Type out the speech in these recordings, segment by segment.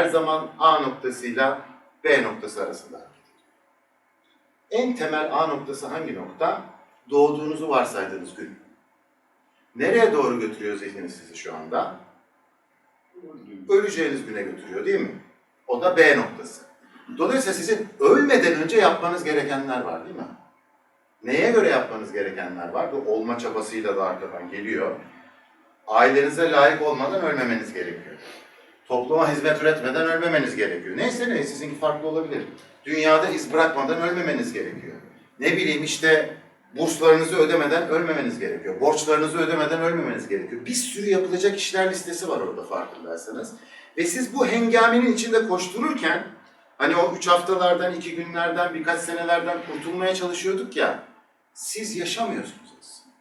her zaman A noktasıyla B noktası arasında. En temel A noktası hangi nokta? Doğduğunuzu varsaydığınız gün. Nereye doğru götürüyor zihniniz sizi şu anda? Öleceğiniz güne götürüyor değil mi? O da B noktası. Dolayısıyla sizin ölmeden önce yapmanız gerekenler var değil mi? Neye göre yapmanız gerekenler var? Bu olma çabasıyla da arkadan geliyor. Ailenize layık olmadan ölmemeniz gerekiyor. Topluma hizmet üretmeden ölmemeniz gerekiyor. Neyse ne, sizinki farklı olabilir. Dünyada iz bırakmadan ölmemeniz gerekiyor. Ne bileyim işte burslarınızı ödemeden ölmemeniz gerekiyor. Borçlarınızı ödemeden ölmemeniz gerekiyor. Bir sürü yapılacak işler listesi var orada farkındaysanız. Ve siz bu hengamenin içinde koştururken hani o üç haftalardan, iki günlerden, birkaç senelerden kurtulmaya çalışıyorduk ya siz yaşamıyorsunuz aslında.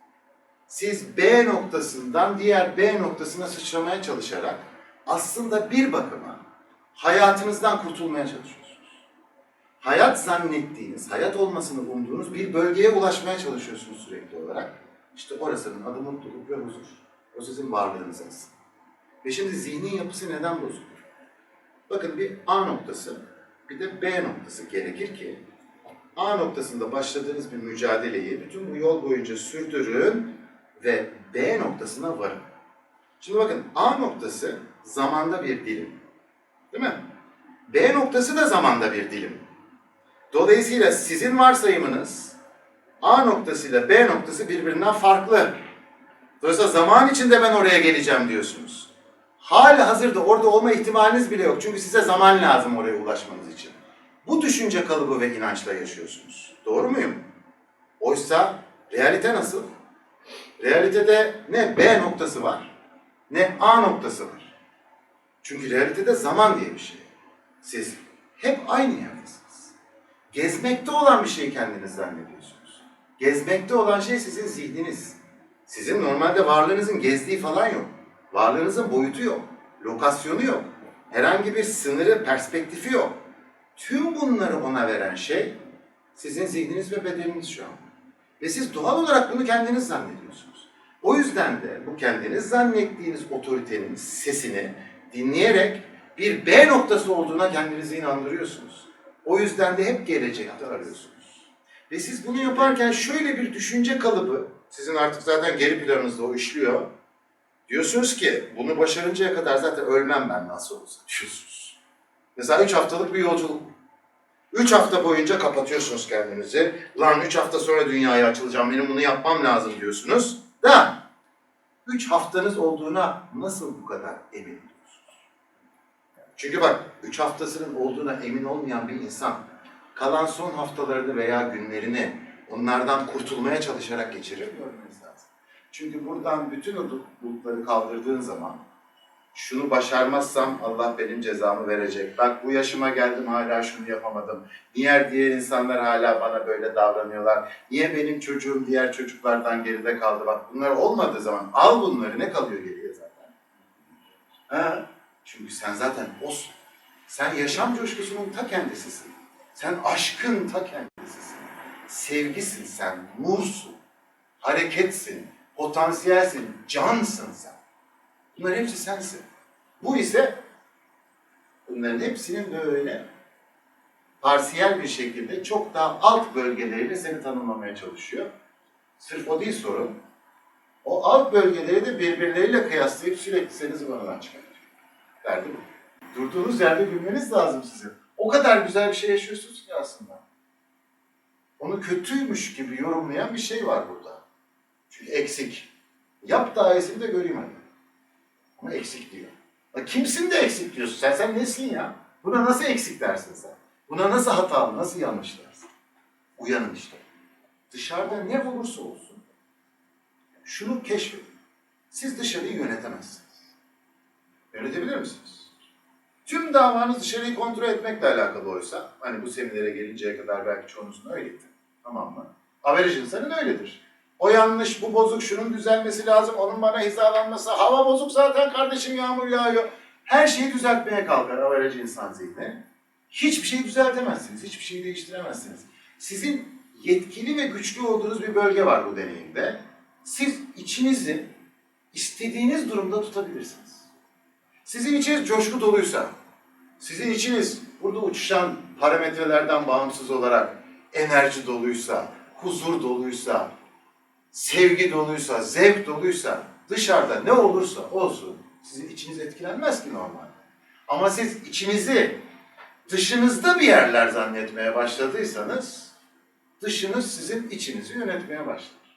Siz B noktasından diğer B noktasına sıçramaya çalışarak aslında bir bakıma hayatınızdan kurtulmaya çalışıyorsunuz. Hayat zannettiğiniz, hayat olmasını umduğunuz bir bölgeye ulaşmaya çalışıyorsunuz sürekli olarak. İşte orasının adı mutluluk ve huzur. O sizin varlığınız aslında. Ve şimdi zihnin yapısı neden bozuluyor? Bakın bir A noktası, bir de B noktası gerekir ki A noktasında başladığınız bir mücadeleyi bütün bu yol boyunca sürdürün ve B noktasına varın. Şimdi bakın A noktası zamanda bir dilim. Değil mi? B noktası da zamanda bir dilim. Dolayısıyla sizin varsayımınız A noktasıyla B noktası birbirinden farklı. Dolayısıyla zaman içinde ben oraya geleceğim diyorsunuz. Hala hazırda orada olma ihtimaliniz bile yok. Çünkü size zaman lazım oraya ulaşmanız için. Bu düşünce kalıbı ve inançla yaşıyorsunuz. Doğru muyum? Oysa realite nasıl? Realitede ne B noktası var, ne A noktası var. Çünkü realitede zaman diye bir şey. Siz hep aynı yerdesiniz. Gezmekte olan bir şey kendiniz zannediyorsunuz. Gezmekte olan şey sizin zihniniz. Sizin normalde varlığınızın gezdiği falan yok. Varlığınızın boyutu yok. Lokasyonu yok. Herhangi bir sınırı, perspektifi yok. Tüm bunları ona veren şey sizin zihniniz ve bedeniniz şu an. Ve siz doğal olarak bunu kendiniz zannediyorsunuz. O yüzden de bu kendiniz zannettiğiniz otoritenin sesini dinleyerek bir B noktası olduğuna kendinizi inandırıyorsunuz. O yüzden de hep gelecekte arıyorsunuz. Ve siz bunu yaparken şöyle bir düşünce kalıbı, sizin artık zaten geri planınızda o işliyor. Diyorsunuz ki bunu başarıncaya kadar zaten ölmem ben nasıl olsa diyorsunuz. Mesela üç haftalık bir yolculuk. Üç hafta boyunca kapatıyorsunuz kendinizi. Lan üç hafta sonra dünyaya açılacağım, benim bunu yapmam lazım diyorsunuz. Da üç haftanız olduğuna nasıl bu kadar emin oluyorsunuz? Çünkü bak üç haftasının olduğuna emin olmayan bir insan kalan son haftalarını veya günlerini onlardan kurtulmaya çalışarak geçirir görmeniz. Çünkü buradan bütün bulutları kaldırdığın zaman şunu başarmazsam Allah benim cezamı verecek. Bak bu yaşıma geldim hala şunu yapamadım. Niye diğer insanlar hala bana böyle davranıyorlar? Niye benim çocuğum diğer çocuklardan geride kaldı? Bak bunlar olmadığı zaman al bunları ne kalıyor geriye zaten? Ha? Çünkü sen zaten osun. Sen yaşam coşkusunun ta kendisisin. Sen aşkın ta kendisisin. Sevgisin sen, nursun, hareketsin, potansiyelsin, cansın sen. Bunların hepsi sensin. Bu ise bunların hepsinin böyle parsiyel bir şekilde çok daha alt bölgeleriyle seni tanımlamaya çalışıyor. Sırf o değil sorun. O alt bölgeleri de birbirleriyle kıyaslayıp sürekli seni zıvanadan çıkartıyor. Derdi bu. Durduğunuz yerde gülmeniz lazım sizin. O kadar güzel bir şey yaşıyorsunuz ki aslında. Onu kötüymüş gibi yorumlayan bir şey var burada. Çünkü eksik. Yap daha iyisini de göreyim hadi. Ama eksik diyor. Ya kimsin de eksik diyorsun sen? Sen nesin ya? Buna nasıl eksik dersin sen? Buna nasıl hatalı, nasıl yanlış dersin? Uyanın işte. Dışarıda ne olursa olsun şunu keşfedin. Siz dışarıyı yönetemezsiniz. Yönetebilir misiniz? Tüm davanız dışarıyı kontrol etmekle alakalı oysa, hani bu seminere gelinceye kadar belki çoğunuzun öyleydi. Tamam mı? Average insanın öyledir. O yanlış, bu bozuk, şunun düzelmesi lazım, onun bana hizalanması, hava bozuk zaten kardeşim yağmur yağıyor. Her şeyi düzeltmeye kalkar average insan zihni. Hiçbir şeyi düzeltemezsiniz, hiçbir şeyi değiştiremezsiniz. Sizin yetkili ve güçlü olduğunuz bir bölge var bu deneyimde. Siz içinizi istediğiniz durumda tutabilirsiniz. Sizin içiniz coşku doluysa, Sizin içiniz burada uçuşan parametrelerden bağımsız olarak enerji doluysa, huzur doluysa, sevgi doluysa, zevk doluysa, dışarıda ne olursa olsun sizin içiniz etkilenmez ki normalde. Ama siz içinizi dışınızda bir yerler zannetmeye başladıysanız dışınız sizin içinizi yönetmeye başlar.